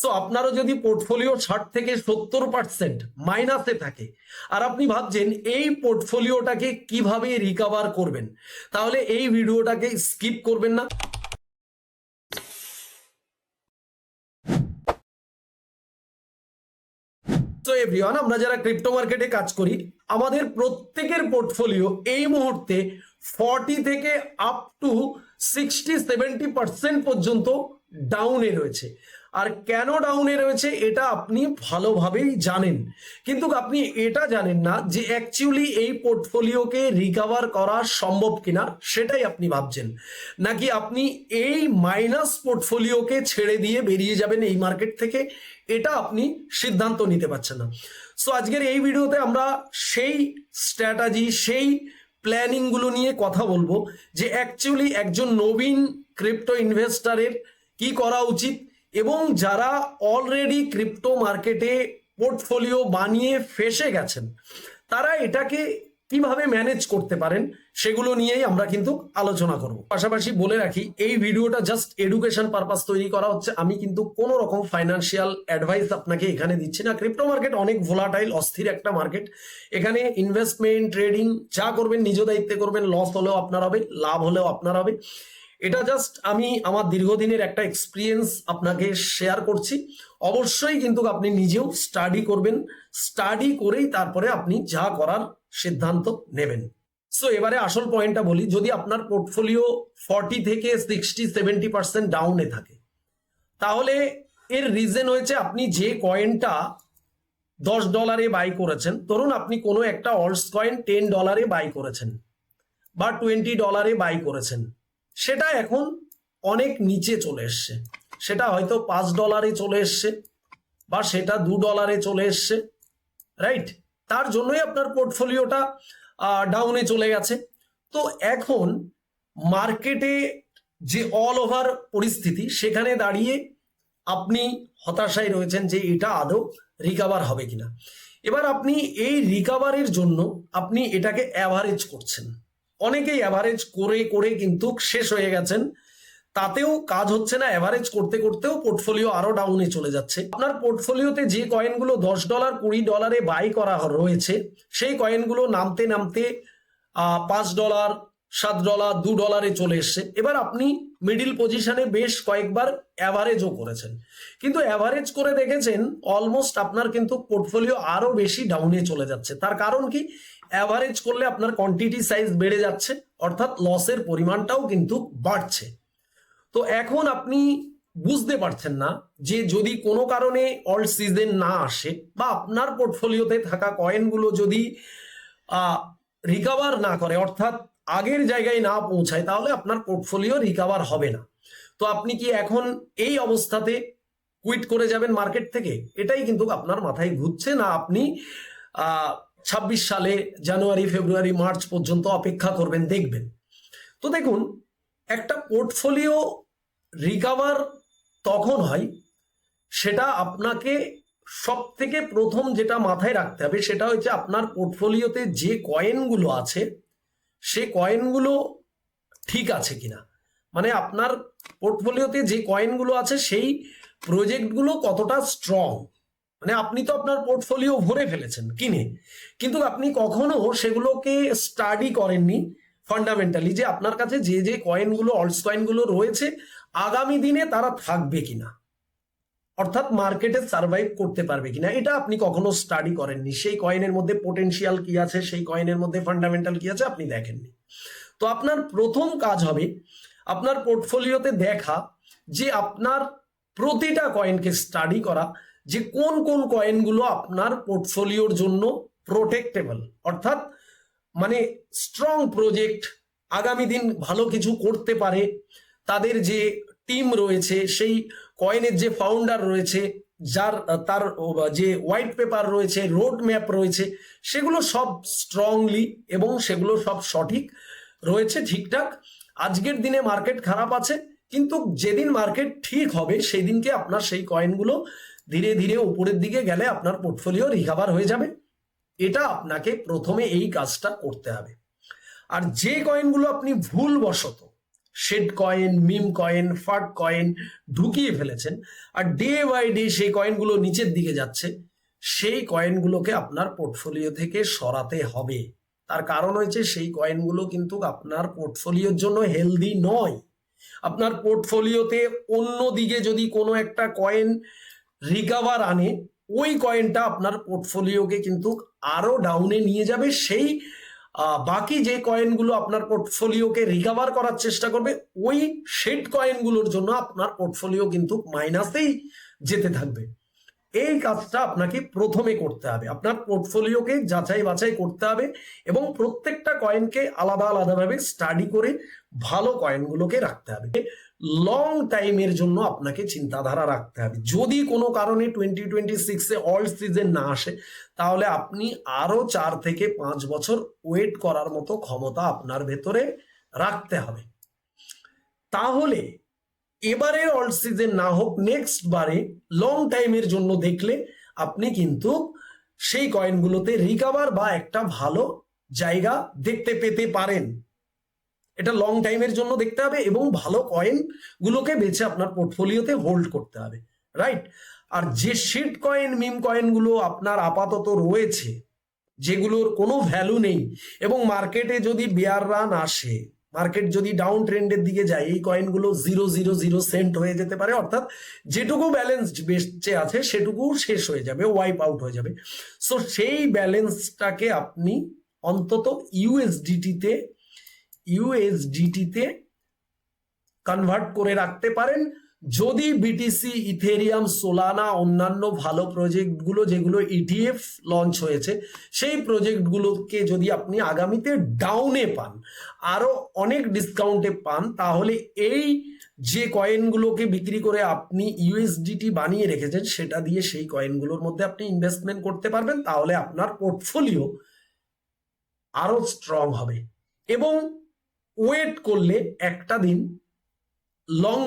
So আপনারও যদি portfolio ষাট থেকে সত্তর পার্সেন্ট মাইনাসে থাকে, আর আপনি ভাবছেন এই পোর্টফোলিওটাকে কীভাবে রিকভার করবেন, তাহলে এই ভিডিওটাকে স্কিপ করবেন না। এভরিওয়ান আমরা যারা ক্রিপ্টো মার্কেটে কাজ করি, আমাদের প্রত্যেকের পোর্টফোলিও এই মুহূর্তে ফর্টি থেকে up to sixty seventy percent পর্যন্ত ডাউনে রয়েছে। আর কেন ডাউনে রয়েছে এটা আপনি ভালোভাবেই জানেন। কিন্তু আপনি এটা জানেন না যে অ্যাকচুয়ালি এই পোর্টফোলিওকে রিকভার করা সম্ভব কিনা, সেটাই আপনি ভাবছেন। নাকি আপনি এই মাইনাস পোর্টফোলিওকে ছেড়ে দিয়ে বেরিয়ে যাবেন এই মার্কেট থেকে? এটা আপনি সিদ্ধান্ত নিতে পারছেন না। সো আজকের এই ভিডিওতে আমরা সেই স্ট্র্যাটাজি সেই প্ল্যানিংগুলো নিয়ে কথা বলব যে অ্যাকচুয়ালি একজন নবীন ক্রিপ্টো ইনভেস্টারের কি করা উচিত এবং যারা অলরেডি ক্রিপ্টো মার্কেটে পোর্টফোলিও বানিয়ে ফেসে গেছেন, তারা এটাকে কীভাবে ম্যানেজ করতে পারেন সেগুলো নিয়েই আমরা কিন্তু আলোচনা করব। পাশাপাশি বলে রাখি, এই ভিডিওটা জাস্ট এডুকেশন পারপাস তৈরি করা হচ্ছে। আমি কিন্তু কোনো রকম ফাইন্যান্সিয়াল অ্যাডভাইস আপনাকে এখানে দিচ্ছি না। ক্রিপ্টো মার্কেট অনেক ভোলাটাইল অস্থির একটা মার্কেট এখানে ইনভেস্টমেন্ট ট্রেডিং যা করবেন, নিজ দায়িত্বে করবেন লস হলেও আপনার হবে, লাভ হলেও আপনার হবে। এটা জাস্ট আমি আমার দীর্ঘদিনের একটা এক্সপিরিয়েন্স আপনাকে শেয়ার করছি। অবশ্যই কিন্তু আপনি নিজেও স্টাডি করবেন। স্টাডি করেই তারপরে আপনি যা করার সিদ্ধান্ত নেবেন। সো এবারে আসল পয়েন্টটা বলি, যদি আপনার পোর্টফোলিও ফর্টি থেকে সিক্সটি সেভেন্টি পার্সেন্ট ডাউনে থাকে, তাহলে এর রিজন হয়েছে আপনি যে কয়েনটা দশ ডলারে বাই করেছেন, ধরুন আপনি কোনো একটা অলস কয়েন টেন ডলারে বাই করেছেন বা টোয়েন্টি ডলারে বাই করেছেন। সেটা এখন অনেক নিচে চলে এসছে। সেটা হয়তো পাঁচ ডলারে চলে এসছে বা সেটা দু ডলারে চলে এসছে রাইট তার জন্যই আপনার পোর্টফোলিওটা ডাউনে চলে গেছে। তো এখন মার্কেটে যে অল ওভার পরিস্থিতি, সেখানে দাঁড়িয়ে আপনি হতাশায় রয়েছেন যে এটা আদৌ রিকাভার হবে কিনা। এবার আপনি এই রিকাভারের জন্য আপনি এটাকে অ্যাভারেজ করছেন। অনেকেই অ্যাভারেজ করে করে কিন্তু শেষ হয়ে গেছেন। তাতেও কাজ হচ্ছে না অ্যাভারেজ করতে, করতেও পোর্টফোলিও আরও ডাউনে চলে যাচ্ছে। আপনার পোর্টফোলিওতে যে কয়েনগুলো দশ ডলার কুড়ি ডলারে বাই করা রয়েছে, সেই কয়েনগুলো নামতে নামতে পাঁচ ডলার সাত ডলার দু ডলারে চলে এসছে। এবার আপনি মিডিল পজিশনে বেশ কয়েকবার অ্যাভারেজও করেছেন। কিন্তু অ্যাভারেজ করে দেখেছেন অলমোস্ট আপনার কিন্তু পোর্টফোলিও আরও বেশি ডাউনে চলে যাচ্ছে। তার কারণ কি? অ্যাভারেজ করলে আপনার কোয়ান্টিটি সাইজ বেড়ে যাচ্ছে, অর্থাৎ লসের পরিমাণটাও কিন্তু বাড়ছে। তো এখন আপনি বুঝতে পারছেন না যে যদি কোনো কারণে অল সিজন না আসে বা আপনার পোর্টফোলিওতে থাকা কয়েনগুলো যদি রিকাভার না করে, অর্থাৎ আগের জায়গায় না পৌঁছায়, তাহলে আপনার পোর্টফোলিও রিকাভার হবে না। তো আপনি কি এখন এই অবস্থাতে কুইট করে যাবেন মার্কেট থেকে? এটাই কিন্তু আপনার মাথায় ঘুরছে না আপনি ছাব্বিশ সালে জানুয়ারি, ফেব্রুয়ারি, মার্চ পর্যন্ত অপেক্ষা করবেন, দেখবেন। তো দেখুন, একটা পোর্টফোলিও রিকাভার তখন হয়, সেটা আপনাকে সব থেকে প্রথম যেটা মাথায় রাখতে হবে, সেটা হচ্ছে আপনার পোর্টফোলিওতে যে কয়েনগুলো আছে, সে কয়েনগুলো ঠিক আছে কিনা। মানে আপনার পোর্টফোলিওতে যে কয়েনগুলো আছে, সেই প্রজেক্টগুলো কতটা স্ট্রং মানে আপনি তো আপনার পোর্টফোলিও ভরে ফেলেছেন কিনে। কিন্তু আপনি কখনো সেগুলোকে স্টাডি করেননি ফান্ডামেন্টালি যে আপনার কাছে যে যে কয়েনগুলো অল্টস কয়েনগুলো রয়েছে, আগামী দিনে তারা থাকবে কিনা? অর্থাৎ মার্কেটে সার্ভাইভ করতে পারবে কিনা? এটা আপনি কখনো স্টাডি করেননি। সেই কয়েনের মধ্যে পোটেনশিয়াল কি আছে? সেই কয়েনের মধ্যে ফান্ডামেন্টাল কি আছে? আপনি দেখেননি। তো আপনার প্রথম কাজ হবে আপনার পোর্টফোলিওতে দেখা যে আপনার প্রতিটা কয়েনকে স্টাডি করা যে কোন কোন কয়েনগুলো আপনার পোর্টফোলিওর জন্য প্রোটেক্টেবল অর্থাৎ মানে স্ট্রং প্রজেক্ট আগামী দিন ভালো কিছু করতে পারে, তাদের যে টিম রয়েছে, সেই কয়েনের যে ফাউন্ডার রয়েছে, যার, তার যে হোয়াইট পেপার রয়েছে রোড ম্যাপ রয়েছে, সেগুলো সব স্ট্রংলি এবং সেগুলো সব সঠিক রয়েছে, ঠিকঠাক। আজকের দিনে মার্কেট খারাপ আছে, কিন্তু যেদিন মার্কেট ঠিক হবে সেই দিনকে আপনার সেই কয়েনগুলো ধীরে ধীরে উপরের দিকে গেলে আপনার পোর্টফোলিও রিকাভার হয়ে যাবে। এটা আপনাকে প্রথমে এই কাজটা করতে হবে। আর যে কয়েনগুলো আপনি ভুলবশত shit coin meme coin fart coin ঢুকিয়ে ফেলেছেন, আর ডে বাই ডে সেই কয়েনগুলো নিচের দিকে যাচ্ছে, সেই কয়েনগুলোকে আপনার পোর্টফোলিও থেকে সরাতে হবে। তার কারণ হয়েছে সেই কয়েনগুলো কিন্তু আপনার পোর্টফোলিওর জন্য হেলদি নয়। আপনার পোর্টফোলিওতে অন্য দিকে যদি কোনো একটা কয়েন রিকাভার আনে ওই কয়েনটা আপনার পোর্টফোলিওকে কিন্তু আরও ডাউনে নিয়ে যাবে। সেই বাকি যে কয়েনগুলো আপনার পোর্টফোলিওকে রিকাভার করার চেষ্টা করবে, ওই শেড কয়েনগুলোর জন্য আপনার পোর্টফোলিও কিন্তু মাইনাসেই যেতে থাকবে। এই কাজটা আপনাকে প্রথমে করতে হবে। আপনার পোর্টফোলিওকে যাচাই বাছাই করতে হবে এবং প্রত্যেকটা কয়েনকে আলাদা আলাদাভাবে স্টাডি করে ভালো কয়েনগুলোকে রাখতে হবে। লং টাইমের জন্য আপনাকে চিন্তাধারা রাখতে হবে। যদি কোনো কারণে টোয়েন্টি টোয়েন্টি সিক্সে অল সিজন না আসে, তাহলে আপনি আরও চার থেকে পাঁচ বছর ওয়েট করার মতো ক্ষমতা আপনার ভেতরে রাখতে হবে। তাহলে এবারে অল সিজন না হোক নেক্সট বারে লং টাইমের জন্য দেখলে আপনি কিন্তু সেই কয়েনগুলোতে রিকাভার বা একটা ভালো জায়গা দেখতে পেতে পারেন। এটা লং টাইমের জন্য দেখতে হবে এবং ভালো কয়েন গুলোকে বেছে আপনার পোর্টফোলিওতে হোল্ড করতে হবে রাইট আর যে শিট কয়েন মিম কয়েনগুলো আপনার আপাতত রয়েছে, যেগুলোর কোনো ভ্যালু নেই এবং মার্কেটে যদি বেয়ার রান আসে মার্কেট যদি ডাউন ট্রেন্ডের দিকে যায়, এই কয়েনগুলো জিরো জিরো জিরো সেন্ট হয়ে যেতে পারে, অর্থাৎ যেটুকু ব্যালেন্স বেঁচে আছে সেটুকু শেষ হয়ে যাবে ওয়াইপ আউট হয়ে যাবে। সো সেই ব্যালেন্সটাকে আপনি অন্তত ইউএসডিটিতে ইউএসডিটিতে কনভার্ট করে রাখতে পারেন। যদি বিটিসি ইথেরিয়াম সোলানা অন্যান্য ভালো প্রজেক্টগুলো যেগুলো ইটিএফ লঞ্চ হয়েছে, সেই প্রজেক্টগুলোকে যদি আপনি আগামীতে ডাউনে পান, আরও অনেক ডিসকাউন্টে পান, তাহলে এই যে কয়েনগুলোকে বিক্রি করে আপনি ইউএসডিটি বানিয়ে রেখেছেন, সেটা দিয়ে সেই কয়েনগুলোর মধ্যে আপনি ইনভেস্টমেন্ট করতে পারবেন, তাহলে আপনার পোর্টফোলিও আরও স্ট্রং হবে। এবং ওয়েট করলে একটা দিন লং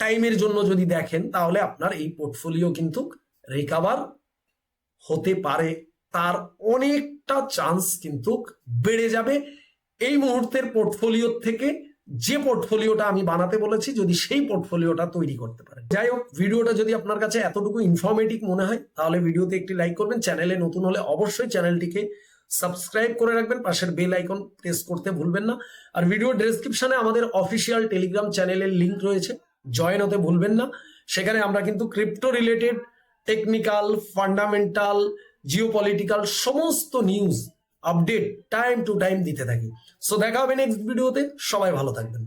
টাইমের জন্য যদি দেখেন, তাহলে আপনার এই পোর্টফোলিও কিন্তু রিকাভার হতে পারে। তার অনেকটা চান্স কিন্তু বেড়ে যাবে। এই মুহূর্তের পোর্টফোলিও থেকে যে পোর্টফোলিওটা আমি বানাতে বলেছি, যদি সেই পোর্টফোলিওটা তৈরি করতে পারে যাই হোক, ভিডিওটা যদি আপনার কাছে এতটুকু ইনফরমেটিভ মনে হয়, তাহলে ভিডিওতে একটি লাইক করবেন। চ্যানেলে নতুন হলে অবশ্যই চ্যানেলটিকে সাবস্ক্রাইব করে রাখবেন, পাশের বেল আইকন প্রেস করতে ভুলবেন না। আর ভিডিও ডেসক্রিপশনে আমাদের অফিসিয়াল টেলিগ্রাম চ্যানেলের লিঙ্ক রয়েছে জয়েন হতে ভুলবেন না। সেখানে আমরা কিন্তু crypto related technical fundamental geopolitical সমস্ত news update time to time দিতে থাকি। সো দেখা হবে নেক্সট ভিডিওতে সবাই ভালো থাকবেন।